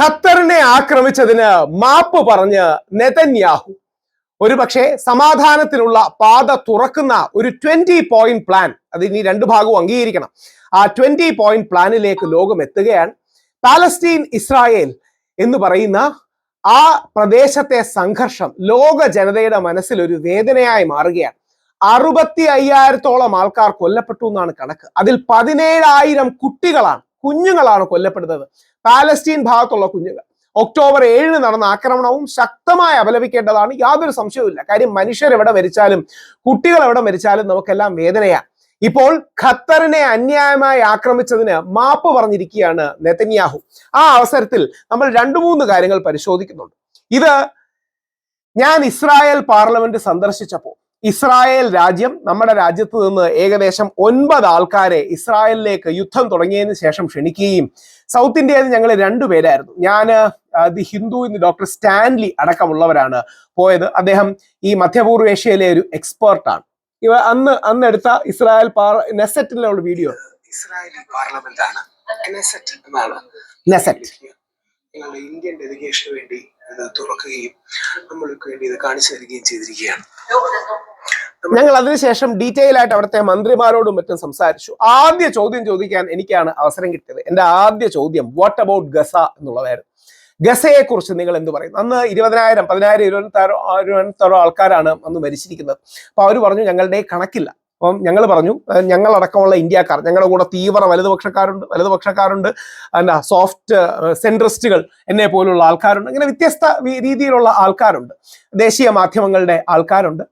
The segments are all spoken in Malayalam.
ഖത്തറിനെ ആക്രമിച്ചതിന് മാപ്പ് പറഞ്ഞ് നെതന്യാഹു. ഒരുപക്ഷെ സമാധാനത്തിനുള്ള പാത തുറക്കുന്ന ഒരു ട്വന്റി പോയിന്റ് പ്ലാൻ അത് ഇനി രണ്ടു ഭാഗവും അംഗീകരിക്കണം. ആ ട്വന്റി പോയിന്റ് പ്ലാനിലേക്ക് ലോകം എത്തുകയാണ്. പാലസ്തീൻ ഇസ്രായേൽ എന്ന് പറയുന്ന ആ പ്രദേശത്തെ സംഘർഷം ലോക ജനതയുടെ മനസ്സിൽ ഒരു വേദനയായി മാറുകയാണ്. അറുപത്തി അയ്യായിരത്തോളം ആൾക്കാർ കൊല്ലപ്പെട്ടു എന്നാണ് കണക്ക്. അതിൽ പതിനേഴായിരം കുട്ടികളാണ് കുഞ്ഞുങ്ങളാണ് കൊല്ലപ്പെടുന്നത്. പാലസ്റ്റീൻ ഭാഗത്തുള്ള കുഞ്ഞുങ്ങൾ. ഒക്ടോബർ ഏഴിന് നടന്ന ആക്രമണവും ശക്തമായി അപലപിക്കേണ്ടതാണ് യാതൊരു സംശയവുമില്ല. കാര്യം മനുഷ്യരെവിടെ മരിച്ചാലും കുട്ടികൾ എവിടെ മരിച്ചാലും നമുക്കെല്ലാം വേദനയാണ്. ഇപ്പോൾ ഖത്തറിനെ അന്യായമായി ആക്രമിച്ചതിന് മാപ്പ് പറഞ്ഞിരിക്കുകയാണ് നെതന്യാഹു. ആ അവസരത്തിൽ നമ്മൾ രണ്ടു മൂന്ന് കാര്യങ്ങൾ പരിശോധിക്കുന്നുണ്ട്. ഇത് ഞാൻ ഇസ്രായേൽ പാർലമെന്റ് സന്ദർശിച്ചപ്പോൾ ഇസ്രായേൽ രാജ്യം നമ്മുടെ രാജ്യത്ത് നിന്ന് ഏകദേശം ഒൻപത് ആൾക്കാരെ ഇസ്രായേലിലേക്ക് യുദ്ധം തുടങ്ങിയതിന് ശേഷം ക്ഷണിക്കുകയും സൗത്ത് ഇന്ത്യയിൽ ഞങ്ങൾ രണ്ടുപേരായിരുന്നു ഞാൻ ദി ഹിന്ദു ഇന്ന് ഡോക്ടർ സ്റ്റാൻലി അടക്കമുള്ളവരാണ് പോയത്. അദ്ദേഹം ഈ മധ്യപൂർവേഷ്യയിലെ ഒരു എക്സ്പേർട്ടാണ് ഇവ അന്ന് അന്ന് എടുത്ത ഇസ്രായേൽ പാർ നെസറ്റിലുള്ള വീഡിയോ ഇസ്രായേലി പാർലമെന്റ് ആണ്. കെനെസെറ്റ് എന്നാണ്. നെസറ്റ് ഞങ്ങളുടെ ഇന്ത്യൻ ഡെലിഗേഷന് വേണ്ടി ഇത് തുറക്കുകയും നമ്മൾക്ക് വേണ്ടി ഇത് കാണിച്ചു തരികയും ചെയ്തിരിക്കുകയാണ്. ഞങ്ങൾ അതിനുശേഷം ഡീറ്റെയിൽ ആയിട്ട് അവിടുത്തെ മന്ത്രിമാരോടും മറ്റും സംസാരിച്ചു. ആദ്യ ചോദ്യം ചോദിക്കാൻ എനിക്കാണ് അവസരം കിട്ടിയത്. എന്റെ ആദ്യ ചോദ്യം വാട്ട് അബൌട്ട് ഗസ? എന്നുള്ളതായിരുന്നു. ഗസയെ കുറിച്ച് നിങ്ങൾ എന്ത് പറയും? അന്ന് ഇരുപതിനായിരം പതിനായിരം ഇരുപത്താറോ ഇരുപത്താറോ ആൾക്കാരാണ് അന്ന് മരിച്ചിരിക്കുന്നത്. അപ്പൊ അവർ പറഞ്ഞു ഞങ്ങളുടെ കണക്കില്ല. അപ്പം ഞങ്ങൾ പറഞ്ഞു ഞങ്ങളടക്കമുള്ള ഇന്ത്യക്കാർ ഞങ്ങളുടെ കൂടെ തീവ്ര വലതുപക്ഷക്കാരുണ്ട് വലതുപക്ഷക്കാരുണ്ട് എന്താ സോഫ്റ്റ് സെൻട്രിസ്റ്റുകൾ എന്നെ പോലുള്ള ആൾക്കാരുണ്ട് ഇങ്ങനെ വ്യത്യസ്ത രീതിയിലുള്ള ആൾക്കാരുണ്ട് ദേശീയ മാധ്യമങ്ങളുടെ ആൾക്കാരുണ്ട്.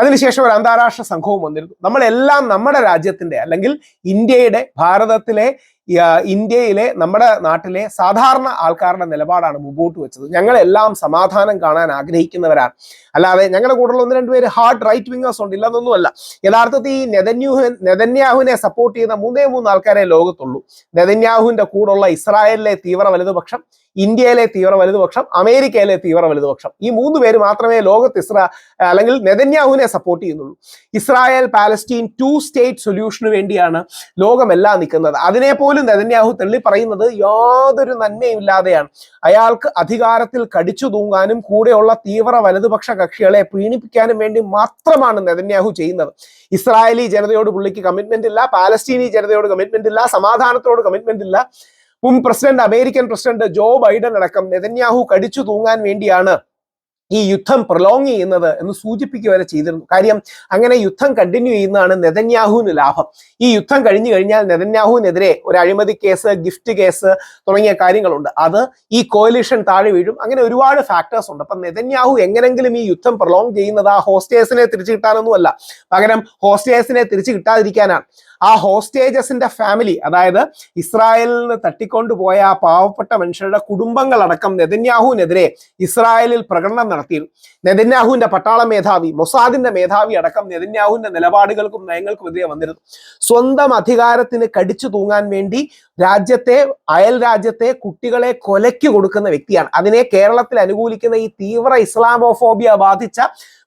അതിനുശേഷം ഒരു അന്താരാഷ്ട്ര സംഘവും വന്നിരുന്നു. നമ്മളെല്ലാം നമ്മുടെ രാജ്യത്തിന്റെ അല്ലെങ്കിൽ ഇന്ത്യയുടെ ഭാരതത്തിലെ ഇന്ത്യയിലെ നമ്മുടെ നാട്ടിലെ സാധാരണ ആൾക്കാരുടെ നിലപാടാണ് മുമ്പോട്ട് വെച്ചത്. ഞങ്ങളെല്ലാം സമാധാനം കാണാൻ ആഗ്രഹിക്കുന്നവരാണ്. അല്ലാതെ ഞങ്ങളുടെ കൂടെയുള്ള ഒന്ന് രണ്ടുപേര് ഹാർഡ് റൈറ്റ് വിങ്ങേഴ്സ് ഉണ്ട് ഇല്ലെന്നൊന്നുമല്ല. യഥാർത്ഥത്തിൽ ഈ നെതന്യാഹു നെതന്യാഹുവിനെ സപ്പോർട്ട് ചെയ്യുന്ന മൂന്നേ മൂന്ന് ആൾക്കാരെ ലോകത്തുള്ളൂ. നെതന്യാഹുവിന്റെ കൂടെയുള്ള ഇസ്രായേലിലെ തീവ്ര വലതുപക്ഷം ഇന്ത്യയിലെ തീവ്ര വലതുപക്ഷം അമേരിക്കയിലെ തീവ്ര വലതുപക്ഷം. ഈ മൂന്ന് പേര് മാത്രമേ ലോകത്ത് ഇസ്രാ അല്ലെങ്കിൽ നെതന്യാഹുവിനെ സപ്പോർട്ട് ചെയ്യുന്നുള്ളൂ. ഇസ്രായേൽ പാലസ്റ്റീൻ ടു സ്റ്റേറ്റ് സൊല്യൂഷന് വേണ്ടിയാണ് ലോകമെല്ലാം നിൽക്കുന്നത്. അതിനെ നെതന്യാഹു തള്ളി പറയുന്നത് യാതൊരു നന്മയും ഇല്ലാതെയാണ് അയാൾക്ക് അധികാരത്തിൽ കടിച്ചു തൂങ്ങാനും കൂടെയുള്ള തീവ്ര വലതുപക്ഷ കക്ഷികളെ പ്രീണിപ്പിക്കാനും വേണ്ടി മാത്രമാണ് നെതന്യാഹു ചെയ്യുന്നത്. ഇസ്രായേലി ജനതയോട് പുള്ളിക്ക് കമ്മിറ്റ്മെന്റ് ഇല്ല പാലസ്തീനി ജനതയോട് കമ്മിറ്റ്മെന്റ് ഇല്ല സമാധാനത്തോട് കമ്മിറ്റ്മെന്റ് ഇല്ല. മുൻ president American president Joe Biden അടക്കം നെതന്യാഹു കടിച്ചു തൂങ്ങാൻ വേണ്ടിയാണ് ഈ യുദ്ധം പ്രൊലോങ് ചെയ്യുന്നത് എന്ന് സൂചിപ്പിക്കുക വരെ ചെയ്തിരുന്നു. കാര്യം അങ്ങനെ യുദ്ധം കണ്ടിന്യൂ ചെയ്യുന്നതാണ് നെതന്യാഹുവിന് ലാഭം. ഈ യുദ്ധം കഴിഞ്ഞു കഴിഞ്ഞാൽ നെതന്യാഹുവിനെതിരെ ഒരു അഴിമതി കേസ് ഗിഫ്റ്റ് കേസ് തുടങ്ങിയ കാര്യങ്ങളുണ്ട്. അത് ഈ കോലിഷൻ താഴെ വീഴും. അങ്ങനെ ഒരുപാട് ഫാക്ടേഴ്സ് ഉണ്ട്. അപ്പം നെതന്യാഹു എങ്ങനെങ്കിലും ഈ യുദ്ധം പ്രൊലോങ് ചെയ്യുന്നത് ആ ഹോസ്റ്റേഴ്സിനെ തിരിച്ചു കിട്ടാനൊന്നുമല്ല. പകരം ഹോസ്റ്റേഴ്സിനെ തിരിച്ചു കിട്ടാതിരിക്കാനാണ്. ആ ഹോസ്റ്റേജസിന്റെ ഫാമിലി അതായത് ഇസ്രായേലിൽ നിന്ന് തട്ടിക്കൊണ്ടുപോയ ആ പാവപ്പെട്ട മനുഷ്യരുടെ കുടുംബങ്ങളടക്കം നെതന്യാഹുവിനെതിരെ ഇസ്രായേലിൽ പ്രകടനം നടത്തിയിരുന്നു. നെതന്യാഹുവിന്റെ പട്ടാള മേധാവി മൊസാദിന്റെ മേധാവി അടക്കം നെതന്യാഹുവിന്റെ നിലപാടുകൾക്കും നയങ്ങൾക്കും എതിരെ വന്നിരുന്നു. സ്വന്തം അധികാരത്തിന് കടിച്ചു തൂങ്ങാൻ വേണ്ടി രാജ്യത്തെ അയൽ രാജ്യത്തെ കുട്ടികളെ കൊലയ്ക്ക് കൊടുക്കുന്ന വ്യക്തിയാണ്. അതിനെ കേരളത്തിൽ അനുകൂലിക്കുന്ന ഈ തീവ്ര ഇസ്ലാമോഫോബിയ ബാധിച്ച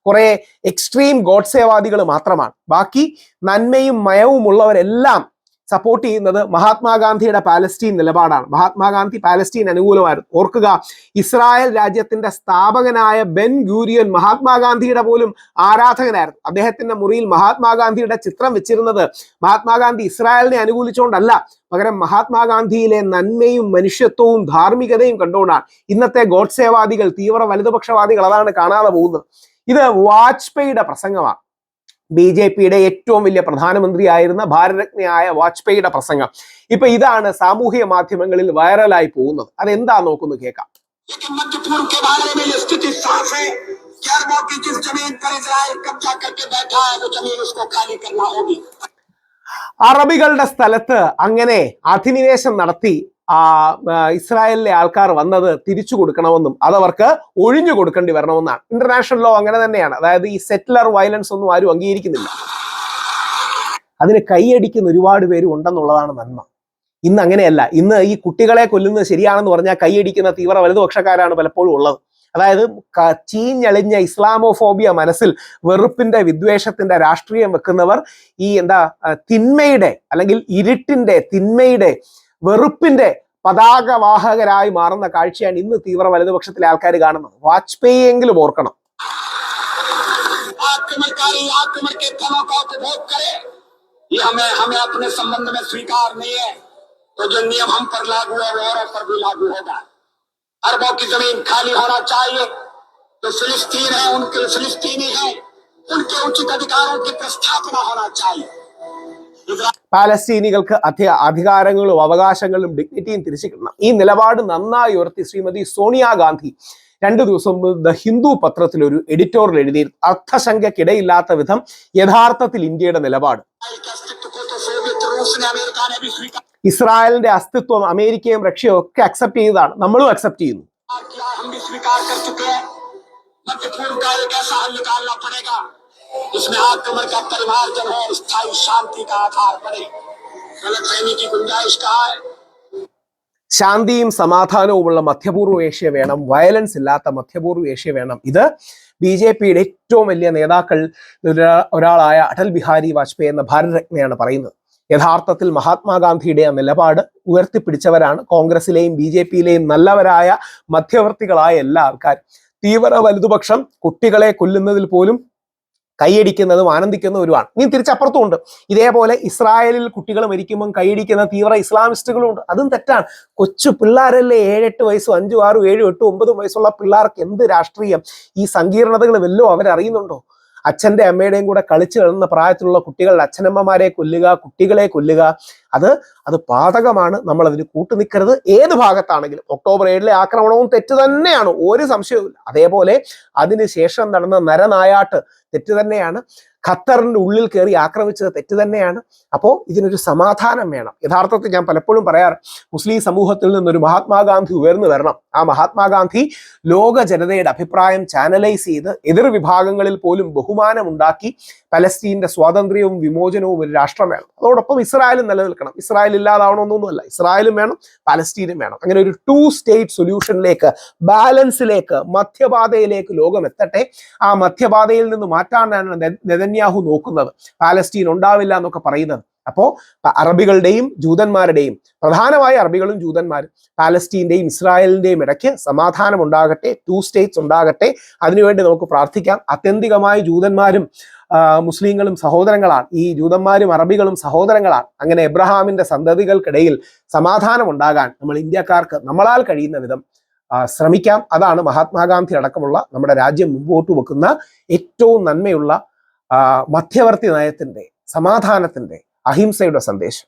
കുറെ എക്സ്ട്രീം ഗോഡ്സേവാദികൾ മാത്രമാണ്. ബാക്കി നന്മയും മയവും ഉള്ളവരെല്ലാം സപ്പോർട്ട് ചെയ്യുന്നത് മഹാത്മാഗാന്ധിയുടെ പാലസ്റ്റീൻ നിലപാടാണ്. മഹാത്മാഗാന്ധി പാലസ്റ്റീൻ അനുകൂലമായിരുന്നു. ഓർക്കുക ഇസ്രായേൽ രാജ്യത്തിന്റെ സ്ഥാപകനായ ബെൻ ഗൂരിയൻ മഹാത്മാഗാന്ധിയുടെ പോലും ആരാധകനായിരുന്നു. അദ്ദേഹത്തിന്റെ മുറിയിൽ മഹാത്മാഗാന്ധിയുടെ ചിത്രം വെച്ചിരുന്നത് മഹാത്മാഗാന്ധി ഇസ്രായേലിനെ അനുകൂലിച്ചുകൊണ്ടല്ല. പകരം മഹാത്മാഗാന്ധിയിലെ നന്മയും മനുഷ്യത്വവും ധാർമ്മികതയും കണ്ടുകൊണ്ടാണ്. ഇന്നത്തെ ഗോഡ്സേവാദികൾ തീവ്ര വലതുപക്ഷവാദികൾ അതാണ് കാണാതെ പോകുന്നത്. ഇത് വാജ്പേയിയുടെ പ്രസംഗമാണ്. ബി ജെ പിയുടെ ഏറ്റവും വലിയ പ്രധാനമന്ത്രിയായിരുന്ന ഭാരതജ്ഞയായ വാജ്പേയിയുടെ പ്രസംഗം. ഇപ്പൊ ഇതാണ് സാമൂഹിക മാധ്യമങ്ങളിൽ വൈറലായി പോകുന്നത്. അതെന്താ നോക്കുന്നു കേൾക്കാം. അറബികളുടെ സ്ഥലത്ത് അങ്ങനെ അധിനിവേശം നടത്തി ഇസ്രായേലിലെ ആൾക്കാർ വന്നത് തിരിച്ചു കൊടുക്കണമെന്നും അതവർക്ക് ഒഴിഞ്ഞു കൊടുക്കേണ്ടി വരണമെന്നാണ്. ഇന്റർനാഷണൽ ലോ അങ്ങനെ തന്നെയാണ്. അതായത് ഈ സെറ്റിലർ വയലൻസ് ഒന്നും ആരും അംഗീകരിക്കുന്നില്ല. അതിന് കൈയടിക്കുന്ന ഒരുപാട് പേര് ഉണ്ടെന്നുള്ളതാണ് നന്മ. ഇന്ന് അങ്ങനെയല്ല. ഇന്ന് ഈ കുട്ടികളെ കൊല്ലുന്നത് ശരിയാണെന്ന് പറഞ്ഞാൽ കൈയടിക്കുന്ന തീവ്ര വലതുപക്ഷക്കാരാണ് പലപ്പോഴും ഉള്ളത്. അതായത് ചീഞ്ഞളിഞ്ഞ ഇസ്ലാമോഫോബിയ മനസ്സിൽ വെറുപ്പിന്റെ വിദ്വേഷത്തിന്റെ രാഷ്ട്രീയം വെക്കുന്നവർ ഈ എന്താ തിന്മയുടെ അല്ലെങ്കിൽ ഇരുട്ടിന്റെ തിന്മയുടെ വെറുപ്പിന്റെ പതാകവാഹകരായി മാറുന്ന കാഴ്ചയാണ് ഇന്ന് തീവ്ര വലതുപക്ഷത്തിലെ ആൾക്കാർ കാണുന്നത് വാജ്പേയി എങ്കിലും ഓർക്കണം आक्रमणकारी आक्रमण के फलों का उपभोग करे ये हमें हमें अपने संबंध में स्वीकार नहीं है तो जो नियम हम पर लागू है वो औरों पर भी लागू होगा अरबों की जमीन खाली होना चाहिए जो फिलिस्तीन है उनके फिलिस्तीनी है उनके उचित अधिकारों की प्रस्थापना होना चाहिए इजराइल പാലസ്തീനികൾക്ക് അധിക അധികാരങ്ങളും അവകാശങ്ങളും ഡിഗ്നിറ്റിയും തിരിച്ചു കിട്ടണം ഈ നിലപാട് നന്നായി ഉയർത്തി ശ്രീമതി സോണിയാഗാന്ധി രണ്ടു ദിവസം മുമ്പ് ദ ഹിന്ദു പത്രത്തിൽ ഒരു എഡിറ്റോറിൽ എഴുതിയിരുന്നു. അർത്ഥശങ്കയ്ക്കിടയില്ലാത്ത വിധം യഥാർത്ഥത്തിൽ ഇന്ത്യയുടെ നിലപാട്. ഇസ്രായേലിന്റെ അസ്തിത്വം അമേരിക്കയും റഷ്യയും ഒക്കെ അക്സെപ്റ്റ് ചെയ്തതാണ്. നമ്മളും അക്സെപ്റ്റ് ചെയ്യുന്നു. മധ്യപൂർവ് हम भी स्वीकार कर चुके हैं मध्य पूर्व का एक ऐसा हल निकालना पड़ेगा जिसमें आक्रमण का परिमार्जन हो स्थायी शांति का आधार बने गलत फहमी की गुंजाइश कहा है ശാന്തിയും സമാധാനവുമുള്ള മധ്യപൂർവ്വ ഏഷ്യ വേണം വയലൻസ് ഇല്ലാത്ത മധ്യപൂർവ്വ ഏഷ്യ വേണം ഇത് ബി ജെ പിയുടെ ഏറ്റവും വലിയ നേതാക്കൾ ഒരാ- ഒരാളായ അടൽ ബിഹാരി വാജ്പേയി എന്ന ഭാരതരത്നയാണ് പറയുന്നത് യഥാർത്ഥത്തിൽ മഹാത്മാഗാന്ധിയുടെ ആ നിലപാട് ഉയർത്തിപ്പിടിച്ചവരാണ് കോൺഗ്രസിലെയും ബി ജെ പിയിലെയും നല്ലവരായ മധ്യവർത്തികളായ എല്ലാ ആൾക്കാരും തീവ്ര വലതുപക്ഷം കുട്ടികളെ കൊല്ലുന്നതിൽ പോലും കൈയടിക്കുന്നതും ആനന്ദിക്കുന്നവരുമാണ് ഇനി തിരിച്ചപ്പുറത്തും ഉണ്ട് ഇതേപോലെ ഇസ്രായേലിൽ കുട്ടികൾ മരിക്കുമ്പം കൈയടിക്കുന്ന തീവ്ര ഇസ്ലാമിസ്റ്റുകളും ഉണ്ട് അതും തെറ്റാണ്. കൊച്ചു പിള്ളേരല്ലേ ഏഴെട്ട് വയസ്സും അഞ്ചും ആറും ഏഴും എട്ടും ഒമ്പതും വയസ്സുള്ള പിള്ളേർക്ക് എന്ത് രാഷ്ട്രീയം? ഈ സങ്കീർണതകൾ വല്ലോ അവരറിയുന്നുണ്ടോ അച്ഛന്റെ അമ്മയുടെയും കൂടെ കളിച്ചു കിടന്ന പ്രായത്തിലുള്ള കുട്ടികളുടെ അച്ഛനമ്മമാരെ കൊല്ലുക കുട്ടികളെ കൊല്ലുക അത് അത് പാതകമാണ് നമ്മൾ അതിന് കൂട്ടുനിൽക്കരുത് ഏത് ഭാഗത്താണെങ്കിലും ഒക്ടോബർ ഏഴിലെ ആക്രമണവും തെറ്റ് തന്നെയാണ്. ഒരു സംശയവുമില്ല. അതേപോലെ അതിനുശേഷം നടന്ന നരനായാട്ട് തെറ്റ് തന്നെയാണ്. ഖത്തറിന്റെ ഉള്ളിൽ കയറി ആക്രമിച്ചത് തെറ്റ് തന്നെയാണ്. അപ്പോൾ ഇതിനൊരു സമാധാനം വേണം. യഥാർത്ഥത്തിൽ ഞാൻ പലപ്പോഴും പറയാറ് മുസ്ലിം സമൂഹത്തിൽ നിന്നൊരു മഹാത്മാഗാന്ധി ഉയർന്നു വരണം. ആ മഹാത്മാഗാന്ധി ലോക ജനതയുടെ അഭിപ്രായം ചാനലൈസ് ചെയ്ത് എതിർ വിഭാഗങ്ങളിൽ പോലും ബഹുമാനം ഉണ്ടാക്കി പലസ്തീന്റെ സ്വാതന്ത്ര്യവും വിമോചനവും ഒരു രാഷ്ട്രം വേണം അതോടൊപ്പം ഇസ്രായേലും നിലനിൽക്കണം. ഇസ്രായേൽ ഇല്ലാതാവണമെന്നൊന്നുമല്ല. ഇസ്രായേലും വേണം പലസ്തീനും വേണം. അങ്ങനെ ഒരു ടു സ്റ്റേറ്റ് സൊല്യൂഷനിലേക്ക് ബാലൻസിലേക്ക് മധ്യപാതയിലേക്ക് ലോകം എത്തട്ടെ. ആ മധ്യപാതയിൽ നിന്ന് മാറ്റാനാണ് നെതന്യാഹു നോക്കുന്നത്. പാലസ്തീൻ ഉണ്ടാവില്ല എന്നൊക്കെ പറയുന്നത്. അപ്പോ അറബികളുടെയും ജൂതന്മാരുടെയും പ്രധാനമായ അറബികളും ജൂതന്മാരും പാലസ്തീന്റെയും ഇസ്രായേലിന്റെയും ഇടയ്ക്ക് സമാധാനം ഉണ്ടാകട്ടെ ടു സ്റ്റേറ്റ്സ് ഉണ്ടാകട്ടെ. അതിനുവേണ്ടി നമുക്ക് പ്രാർത്ഥിക്കാം. അത്യന്തികമായി ജൂതന്മാരും മുസ്ലിങ്ങളും സഹോദരങ്ങളാണ്. ഈ ജൂതന്മാരും അറബികളും സഹോദരങ്ങളാണ്. അങ്ങനെ എബ്രഹാമിന്റെ സന്തതികൾക്കിടയിൽ സമാധാനം ഉണ്ടാകാൻ നമ്മൾ ഇന്ത്യക്കാർക്ക് നമ്മളാൽ കഴിയുന്ന വിധം ശ്രമിക്കാം. അതാണ് മഹാത്മാഗാന്ധി അടക്കമുള്ള നമ്മുടെ രാജ്യം മുമ്പോട്ട് വെക്കുന്ന ഏറ്റവും നന്മയുള്ള മധ്യവർത്തി നയത്തിന്റെ സമാധാനത്തിന്റെ അഹിംസയുടെ സന്ദേശം.